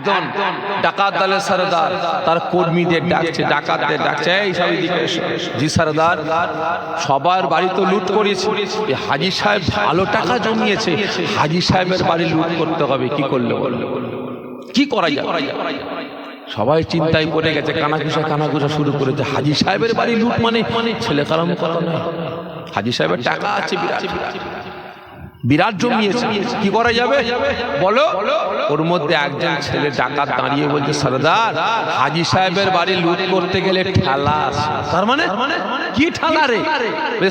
একজন ডাকাত দলের সরদার, তার কর্মীদের ডাকছে, ডাকাতদের ডাকছে, এই সব জি সরদার, সবার বাড়ি তো লুট করেছে হাজি সাহেব ভালো টাকা জমিয়েছে, হাজি সাহেবের বাড়ি লুট করতে হবে, কি করলে বলল কি করা যায়? সবাই চিন্তায় পড়ে গেছে, কানাঘুষা কানাঘুষা শুরু করেছে। হাজি সাহেবের বাড়ি লুট মানে ছেলে কালাম কথা নয়। হাজি সাহেবের টাকা আছে বিরাট। বিরাট জমিয়েছে। কি করা যাবে? বলো। ওর মধ্যে একজন ছেলে ডাকাত দাঁড়িয়ে বলছে সরদার হাজি সাহেবের বাড়ি লুট করতে গেলে ঠেলা আছে। তার মানে? কি ঠেলা রে?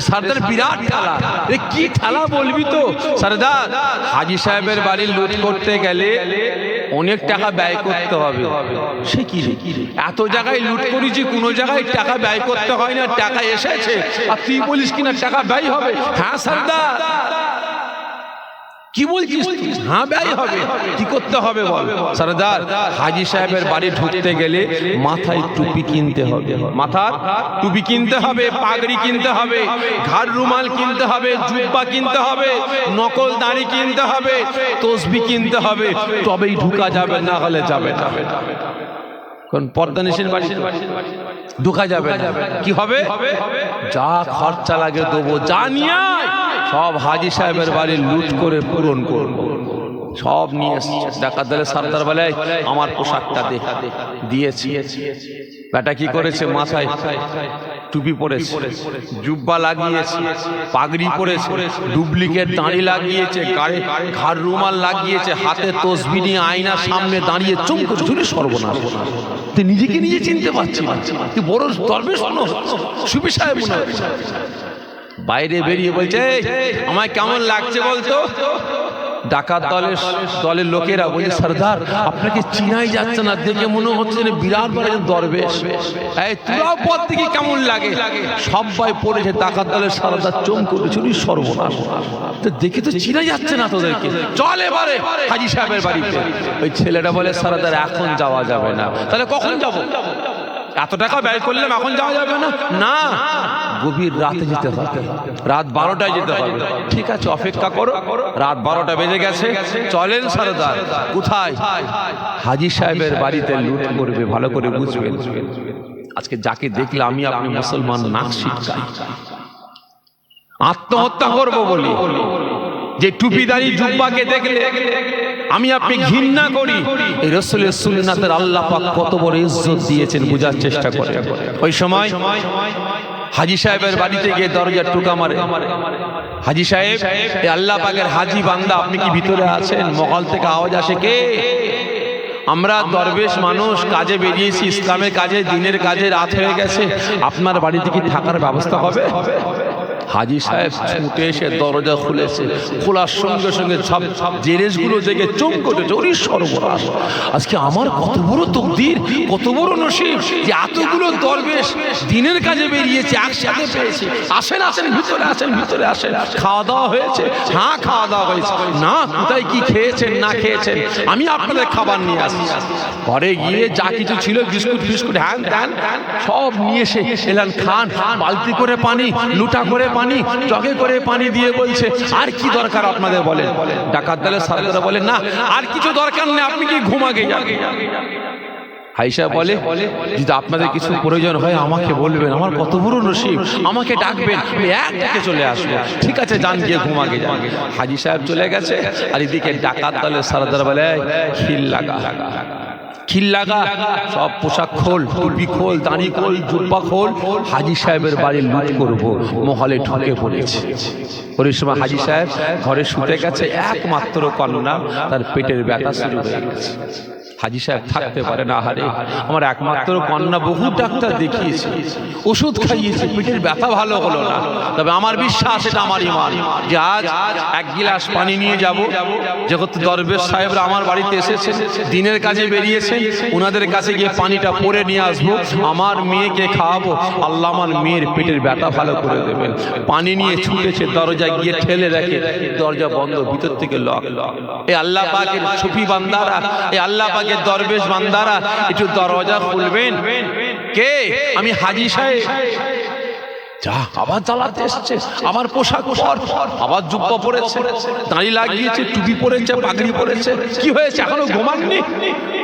সরদার বিরাট ঠেলা। রে কি ঠেলা বলবি তো? সরদার হাজি সাহেবের বাড়ি লুট করতে গেলে অনেক টাকা ব্যয় করতে হবে। সে কি এত জায়গায় লুট করেছি কোনো জায়গায় টাকা ব্যয় করতে হয় না টাকা এসেছে। আর তুই বলিস কিনা টাকা ব্যয় হবে? হ্যাঁ সরদার। কি বলছিস? হ্যাঁ ব্যয় হবে। কি করতে হবে বল? সরদার, হাজি সাহেবের বাড়ি ঢুকতে গেলে মাথায় টুপি কিনতে হবে। মাথার টুপি কিনতে হবে, পাগড়ি কিনতে হবে, ঘাড় রুমাল কিনতে হবে, জুব্বা কিনতে হবে, নকল দাড়ি কিনতে হবে, তসবি কিনতে হবে, তবেই ঢুকা যাবে, না হলে যাবে না। কোন পর্দা নিশিন বাড়ি? ঢুকা যাবে কি হবে? যা খরচা লাগে দেবো। যা নিয়ে সব হাজি সাহেবের বাড়ি লুট করে পূরণ করব। সব নিয়ে ডাকাত সর্দার বলে আমার পোশাকটা দিয়েছি। বেটা কি করেছে মাথায়? টুপি পরেছে। জুব্বা লাগিয়েছে। পাগড়ি পরেছে। ডুপ্লিকেট দাঁড়ি লাগিয়েছে। গায়ে ঘাড় রুমাল লাগিয়েছে। হাতে তসবি নিয়ে আয়নার সামনে দাঁড়িয়ে চমকে ঝুড়ি সর্বনাশ। তুই নিজেকে নিজে চিনতে পারছি তুই বড় দরবেশ সুবি সাহেব মনে হচ্ছে বাইরে বেরিয়ে বলছে আমায় কেমন লাগছে বলতো? ডাকাত দলের দলের লোকেরা বলছে সর্দার আপনাকে চিনাই যাচ্ছে না দেখে মনে হচ্ছে বিরাট বড় দরবেশ। এই তুরাও পথ থেকে কেমন লাগে। সবাই পড়েছে ডাকাত দলের সর্দার চমকে উঠেছিল সর্বনাশ। তো দেখে তো চিনা যাচ্ছে না তোদেরকে। চল এবারে হাজি সাহেবের বাড়িতে। ওই ছেলেটা বলে সর্দার এখন যাওয়া যাবে না। তাহলে কখন যাব? এত টাকা ব্যয় করলাম এখন যাওয়া যাবে না? না। গভীর রাতে যেতে হবে। রাত বারোটায় যেতে হবে। ঠিক আছে অপেক্ষা করো। রাত বারোটা বেজে গেছে। চলেন সরদার কোথায়? হাজি সাহেবের বাড়িতে লুট করবে ভালো করে বুঝবেন। আজকে যাকে দেখলে আমি আপনি মুসলমান নাক শিক্ষাই আত্মহত্যা করব বলি। যে টুপিদারি জুব্বাকে দেখলে আমি আপনি ঘৃণা করি। এই রসুলের সুন্নাতের আল্লাহ পাক কত বড় ইজ্জত দিয়েছেন বোঝার চেষ্টা করে। ওই সময় হাজি সাহেবের বাড়িতে গিয়ে দরজার টুকা মারে। হাজি সাহেব আল্লাহ পাকের হাজি বান্দা, আপনি কি ভিতরে আছেন? মহল থেকে আওয়াজ আসে কে? আমরা দরবেশ মানুষ, কাজে বেরিয়েছি, ইসলামের কাজে, দিনের কাজে রাত হয়ে গেছে। আপনার বাড়িতে কি থাকার ব্যবস্থা হবে? হাজি সাহেব ছুটে এসে দরজা খুলেছে। খোলার সঙ্গে সঙ্গে সব সব জিনিসগুলো জেগে চমকে উঠেছে ওরে সর্বনাশ। আজকে আমার কত বড় তকদির, কত বড় নসিব যে এতগুলো দরবেশ দিনের কাজে বেরিয়েছে, একসাথে পেয়েছে। আসেন আসেন, ভিতরে আসেন ভিতরে আসেন। খাওয়া দাওয়া হয়েছে? হ্যাঁ খাওয়া দাওয়া হয়েছে। না, কোথায় কি খেয়েছেন, না খেয়েছেন? আমি আপনাদের খাবার নিয়ে আসি ঘরে গিয়ে যা কিছু ছিল, বিস্কুট ফিস্কুট হ্যান ত্যান, সব নিয়ে এসে এলেন। খান, বালতি করে পানি, লুটা করে পানি জগে করে পানি দিয়ে বলছে, আর কি দরকার আপনাদের বলেন? ডাকাত দলের সারদারা বলেন, না, আর কিছু দরকার নেই, আপনি কি ঘুমাগে যান? হাইসা বলে, যদি আপনাদের কিছু প্রয়োজন হয়, আমাকে বলবেন, আমার কত বড় নসিব, আমাকে ডাকবেন, আমি এক ডেকে চলে আসব। ঠিক আছে, যান, গিয়ে যান। হাজি সাহেব চলে গেছে, আর এদিকে ডাকাত দলের সারদার বলে খিল লাগা। খিল লাগা সব পোশাক খোল, টুপি খোল, দাঁড়ি খোল, জুব্বা খোল, হাজি সাহেবের বাড়ি লুট করব, মহলে ঢুকে পড়েছে। ওই সময় হাজি সাহেব ঘরে শুতে গেছে একমাত্র কন্যা তার পেটের ব্যথা শুরু হয়ে গেছে। হাজি সাহেব থাকতে পারে না হারে আমার একমাত্র কন্যা বহু ডাক্তার দেখিয়েছে। ওষুধ খাইয়েছে পেটের ব্যথা ভালো হলো না। তবে আমার বিশ্বাস এটা আমার ইমান যে আজ এক গিলাস পানি নিয়ে যাব। যেহেতু দরবেশ সাহেবরা আমার বাড়িতে এসেছে দিনের কাজে বেরিয়েছেন ওনাদের কাছে গিয়ে পানিটা পরে নিয়ে আসব। আমার মেয়েকে খাওয়াবো আল্লাহ আমার মেয়ের পেটের ব্যথা ভালো করে দেবেন। পানি নিয়ে ছুটেছে দরজা গিয়ে ঠেলে রাখে দরজা বন্ধ ভিতর থেকে লক এই আল্লাহ পাকের সুফি বান্দারা এই আল্লাহ পাকের দরবেশ বান্দারা একটু দরজা খুলবেন। কে? আমি হাজি সাহেব। যা আবার জ্বালাতে এসছে। আবার পোশাক পর আবার জুব্বা পরেছে। দাঁড়ি লাগিয়েছে টুপি পরেছে পাগড়ি পরেছে। কি হয়েছে? এখনও ঘুমাননি? এ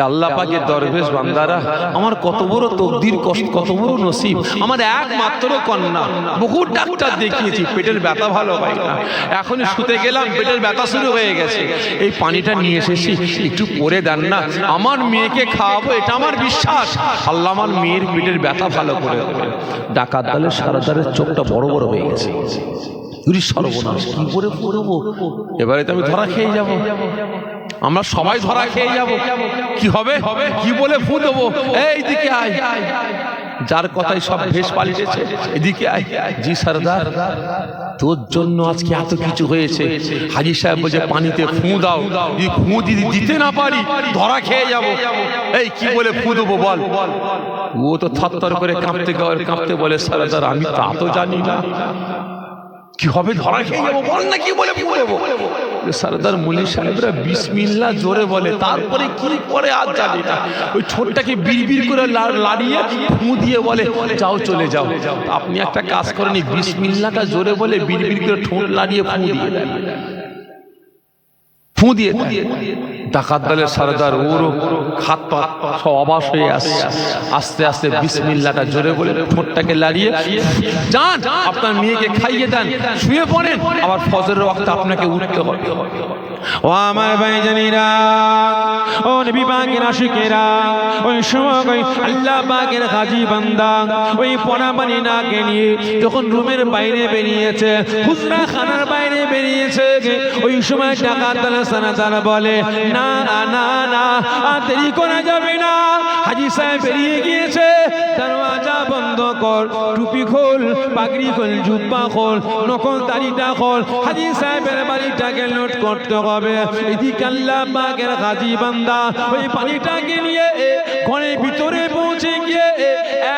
আল্লাহ পাকের দরবেশ বান্দারা আমার কত বড় তকদির কষ্ট কত বড় নসিব। আমার একমাত্র কন্যা। বহু ডাক্তার দেখিয়েছি পেটের ব্যথা ভালো হয় না। এখন শুতে গেলাম পেটের ব্যথা শুরু হয়ে গেছে। এই পানিটা নিয়ে এসেছি একটু পরে দেন না। আমার মেয়েকে খাওয়াবো এটা আমার বিশ্বাস। আল্লাহ আমার মেয়ের পেটের ব্যথা ভালো করে দেবে। ডাকাত দলের সারাদারের চোখটা বড় বড় হয়ে গেছে। সর্বনাশ কি করে পড়ব? এবারে তো আমি ধরা খেয়ে যাব। আমরা সবাই ধরা খেয়ে যাব। কি হবে? কি বলে ফু দেবো? এই দিকে আয়। যার কথাই সব ভেস পালিয়েছে এদিকে আয়। জি সরদার তোর জন্য আজকে এত কিছু হয়েছে। হাজি সাহেব বলছে পানিতে ফু দাও। যদি ফু যদি দিতে না পারি ধরা খেয়ে যাব। এই কি বলে ফু দেবো বল ও তো থরথর করে কাঁপতে কাঁপতে বলে সরদার আমি তা তো জানি না। কি হবে? ধরা খেয়ে যাব? বল না কি বলে সরদার মুলি সাহেবরা বিসমিল্লা জোরে বলে, তারপরে কি করে আর জানি না। ওই ছোটটাকে বিড়বিড় করে লাড়িয়ে ফু দিয়ে বলে, যাও চলে যাও। আপনি একটা কাজ করেনি বিসমিল্লাটা জোরে বলে বিড়বিড় করে ঠোঁট লাড়িয়ে ফু দিয়ে ফু দিয়ে দেন। ডাকাত দলের সরদার ওরও হাত পা সব অবাস হয়ে আসছে আস্তে আস্তে বিসমিল্লাটা জোরে বলে ঠোঁটটাকে লাড়িয়ে, যান, আপনার মেয়েকে খাইয়ে দেন, শুয়ে পড়েন, আবার ফজরের ওয়াক্তে আপনাকে উঠতে হবে। ও আমার ভাই জানিরা, ও নবী পাকের আশিকেরা ওই সময় ওই আল্লাহ পাকের হাজি বান্দা, ওই পোনা পানি নাকে নিয়ে যখন রুমের বাইরে বেরিয়েছে হুজরা খানার বাইরে বেরিয়েছে ওই সময় টাকা তালা সানা তারা বলে, না না না আর দেরি করা যাবে না। হাজি সাহেব বেরিয়ে গিয়েছে। দরওয়াজা বন্ধ কর, টুপি খোল, পাগড়ি খোল, জুব্বা খোল, নকল দাড়িটা খোল। হাজি সাহেবের বাড়িটাকে নোট করতে হবে। এদিকে আল্লাহ পাকের হাজি বান্দা ওই পানিটাকে নিয়ে ঘরের ভিতরে পৌঁছে গিয়ে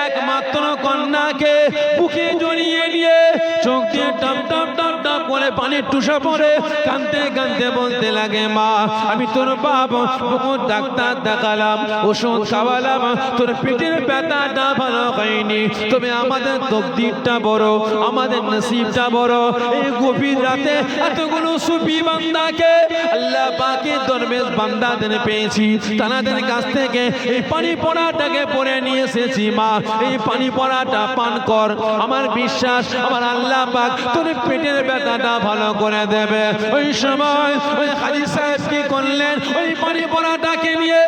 একমাত্র কন্যাকে পানির টুসা পড়ে কানতে কানতে বলতে লাগে, মা, আমি তোর বাপ ডাক্তার দেখালাম, ওষুধ খাওয়ালাম, তোর পেটের ব্যথাটা ভালো হয়নি তবে আমাদের তকদিরটা বড়, আমাদের নসিবটা বড়, এই গভীর রাতে এতগুলো সুফি বান্দাকে আল্লাহ পাকে দরবেশ বান্দাদের পেয়েছি তাদের কাছ থেকে এই পানি পড়াটাকে পরে নিয়ে এসেছি, মা, এই পানি পড়াটা পান কর, আমার বিশ্বাস, আমার আল্লাহ পাক তোর পেটের ব্যথাটা ভালো করে দেবে। ওই সময় ওই হাজি সাহেব কি করলেন? ওই পানি পড়াটাকে নিয়ে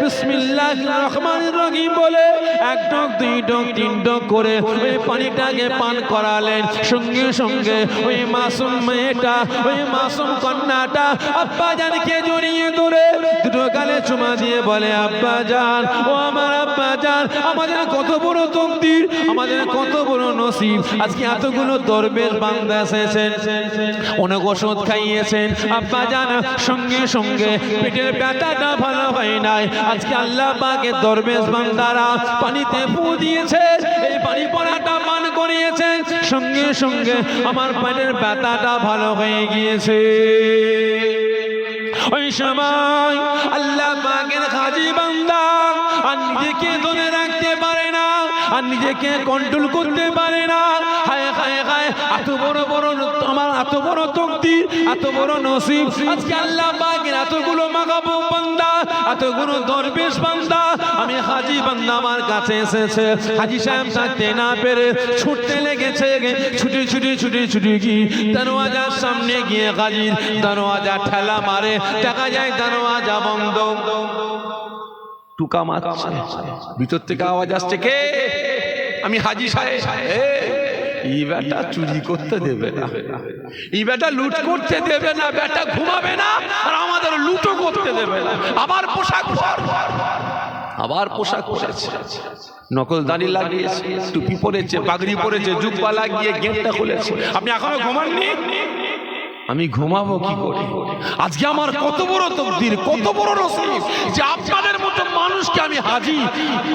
বিসমিল্লাহ রহমান রহিম বলে এক ডক দুই ডক তিন ডক করে ওই পানিটাকে পান করালেন। সঙ্গে সঙ্গে ওই মাসুম মেয়েটা, ওই মাসুম কন্যাটা আব্বা জানকে জড়িয়ে ধরে দুটো গালে চুমা দিয়ে বলে আব্বা জান ও আমার জান আমাদের কত বড় তকদির, আমাদের কত বড় নসিব। আজকে এতগুলো দরবেশ বান্দা এসেছেন, অনেক ওষুধ খাইয়েছেন। আব্বা জান, সঙ্গে সঙ্গে পেটের ব্যথাটা ভালো হয় নাই। আজকে আল্লাহ পাকে দরবেশ বান্দারা পানিতে ফু দিয়েছে, এই পানি পড়াটা পান করিয়েছেন। সঙ্গে সঙ্গে আমার পেটের ব্যথাটা ভালো হয়ে গিয়েছে। ওই সময় আল্লাহ পাকের হাজি বান্দা আর নিজেকে ধরে রাখতে পারে না, আর নিজেকে কন্ট্রোল করতে পারে না। হায় হায় হায়, এত বড় বড় আমার এত বড় তকদির, এত বড় নসিব। আজকে আল্লাহ পাকের এতগুলো মাগাবো বান্দা, এতগুলো দরবেশ বান্দা, আমি হাজি বান্দা আমার কাছে এসেছে। হাজি সাহেব থাকতে না পেরে ছুটতে লেগেছে। ছুটি ছুটি ছুটি ছুটি কি? দরওয়াজার সামনে গিয়ে হাজির, দরওয়াজা ঠেলা মারে, দেখা যায় দরওয়াজা বন্ধ। টুকা মারছে। ভিতর থেকে আওয়াজ আসছে কে? আমি হাজি সাহেব। এই বেটা চুরি করতে দেবে না। এই বেটা লুট করতে দেবে না, বেটা ঘুমাবে না, আর আমাদের লুটও করতে দেবে না। আবার পোশাক। আবার পোশাক পরেছে। নকল দাড়ি লাগিয়েছে, টুপি পরেছে, পাগড়ি পরেছে, জুব্বা লাগিয়ে গেটটা খুলেছে। আপনি এখনও ঘুমাননি? আমি ঘুমাবো কি করে? আজকে আমার কত বড় তকদির, কত বড় নসিব যে আপনাদের মতো মানুষকে আমি হাজি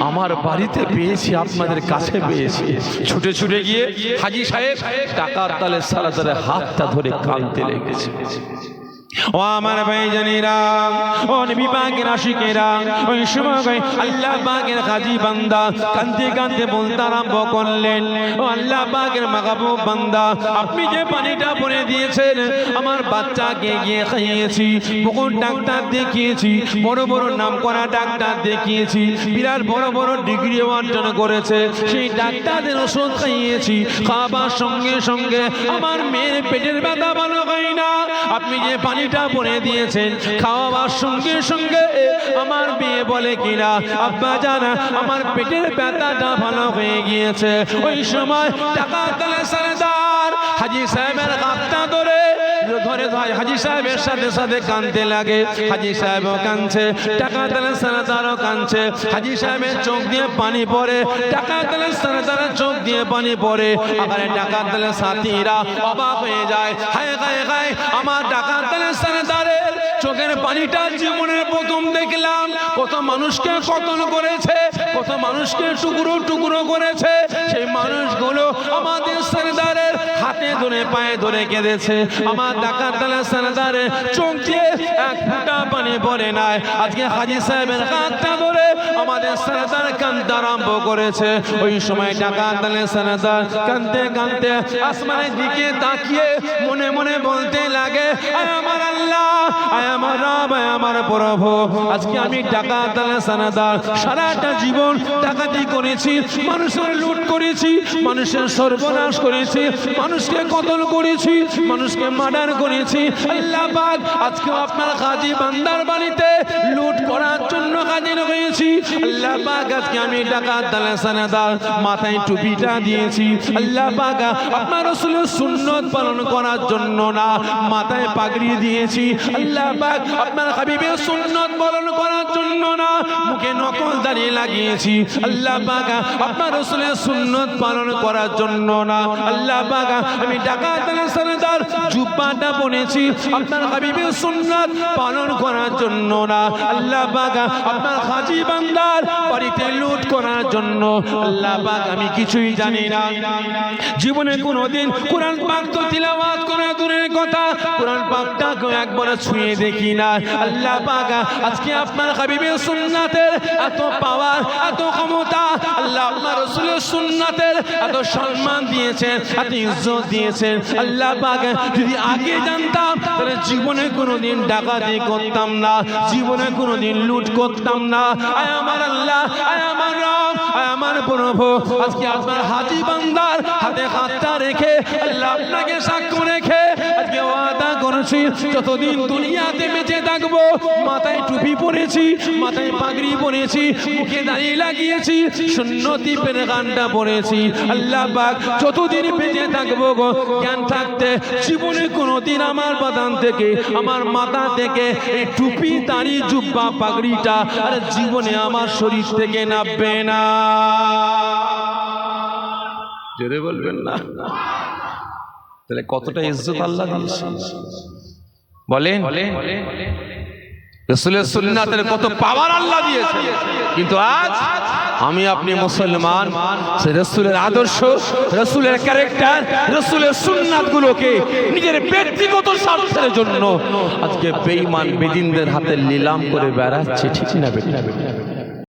আমার বাড়িতে পেয়েছি, আপনাদের কাছে পেয়েছি। ছুটে ছুটে গিয়ে হাজি সাহেব টাকার তালে সারা তালে হাতটা ধরে কানতে লেগেছে। ও আমার ভাই জানিরা ও নবী পাকের আশিকেরা, ওই সময় আল্লাহ পাকের কাজী বান্দা কাঁদতে কাঁদতে বলতে আরম্ভ করলেন। ও আল্লাহ পাকের মাগাবো বান্দা, আপনি যে পানিটা পরে দিয়েছেন, আমার বাচ্চাকে গিয়ে খাইয়েছি, পুকুর ডাক্তার দেখিয়েছি, বড় বড় নাম করা ডাক্তার দেখিয়েছি, বিরাট বড় বড় ডিগ্রি অর্জন করেছে, সেই ডাক্তারদের ওষুধ খাইয়েছি খাবার সঙ্গে সঙ্গে আমার মেয়ের পেটের ব্যথা ভালো আপনি যে পানিটা পরে দিয়েছেন, খাওয়াবার সঙ্গে সঙ্গে আমার বিয়ে বলে কিনা? আব্বা জানা, আমার পেটের ব্যথাটা ভালো হয়ে গিয়েছে। ওই সময় টাকা তালে সারেদার হাজি সাহেবের হাতটা ধরে ধরে, হাজি সাহেবের সাথে সাথে কানতে লাগে। হাজি সাহেবও কানছে, টাকা তালে তারও কানছে। হাজি সাহেবের চোখ দিয়ে পানি পড়ে, টাকা তালে তারা চোখ দিয়ে পানি পড়ে। আবার টাকা তালে সাথীরা অবাক হয়ে যায়, হায় হায় হায়, আমার টাকা তালে সারেদারের চোখের পানিটা জীবনের প্রথম দেখলাম। কত মানুষকে কতল করেছে, কত মানুষকে টুকরো টুকরো করেছে। সেই মানুষগুলো আমাদের সারদারের হাতে ধরে, পায়ে ধরে কেঁদেছে। আমার ডাকাত তালা সারদারের চোখ দিয়ে এক ফুটা পানি পড়ে নাই। আজকে হাজি সাহেবের হাতটা ধরে আমাদের সারদার কান্দতে আরম্ভ করেছে। ওই সময় ডাকাত তালা সারদার কান্দতে কান্দতে আসমানের দিকে তাকিয়ে মনে মনে বলতে লাগে, আয় আমার আল্লাহ, আয় আমার আমার প্রভু। আজকে আমি টাকা তালা সানাদার, সারাটা জীবন টাকাতি করেছি, মানুষের লুট করেছি, মানুষের সর্বনাশ করেছি, মানুষকে কতল করেছি, মানুষকে মার্ডার করেছি। আল্লাহ পাক আজকে আপনার কাজী বান্দার বাড়িতে লুট করার জন্য হাজির হয়েছি। আল্লাহ পাক, আজকে আমি টাকা তালা সানাদার মাথায় টুপিটা দিয়েছি। আল্লাহ পাক, আপনার রসুলের সুন্নত পালন করার জন্য না, মাথায় পাগড়ি দিয়েছি। আল্লাহ আপনার হাবিবের সুন্নত করার জন্য না, মুখে নকল দাঁড়িয়ে লাগিয়েছি। আল্লাহ পাক আপনার রসুলের সুন্নত পালন করার জন্য না। আল্লাহ পাক আমি তালে সারদার পনেছি আপনার হাবিবের সুন্নত পালন করার জন্য না। আল্লাহ পাক আপনার হাজি বান্দার বাড়িতে লুট করার জন্য। আল্লাহ পাক আমি কিছুই জানি না। জীবনে কোনোদিন কোরআন পাক তো তিলাওয়াত করা দূরের কথা। কোরআন পাকটাকে একবার ছুঁয়ে দেখি। না আল্লাহ পাক আজকে আপনার হাবিবের সুন্নাতের এত পাওয়ার এত ক্ষমতা, আল্লাহ আপনার রসুলের সুন্নাতের এত সম্মান দিয়েছেন, এত ইজ্জত দিয়েছেন। আল্লাহ যদি আগে জানতাম, তাহলে জীবনে কোনোদিন ডাকাতি করতাম না, জীবনে কোনোদিন লুট করতাম না। আয় আমার আল্লাহ, আয় আমার রাম আয় আমার প্রভু। আজকে আপনার হাজি বান্দার হাতে হাতটা রেখে আল্লাহ আপনাকে সাক্ষ্য করেছি যতদিন দুনিয়াতে বেঁচে থাকব, মাথায় টুপি পরেছি, মাথায় পাগড়ি পরেছি, মুখে দাঁড়িয়ে লাগিয়েছি, সুন্নতি পেরে গানটা পরেছি। আল্লাহ পাক যতদিন বেঁচে থাকব গো, জ্ঞান থাকতে, জীবনে কোনোদিন আমার বাদান থেকে, আমার মাথা থেকে, এই টুপি, দাঁড়ি, জুব্বা, পাগড়িটা আর জীবনে আমার শরীর থেকে নামবে না। জোরে বলবেন না? তাহলে কতটা ইজ্জত আল্লাহ দিয়েছে? বলেন। রসুলের সুন্নাতের কত পাওয়ার আল্লাহ দিয়েছে? কিন্তু আজ আমি আপনি মুসলমান রসুলের আদর্শ রসুলের ক্যারেক্টার রসুলের সুন্নাত গুলোকে নিজের ব্যক্তিগত স্বার্থের জন্য আজকে বেঈমান বেদিনদের হাতে নিলাম করে বেড়াচ্ছে ঠিক না বেটি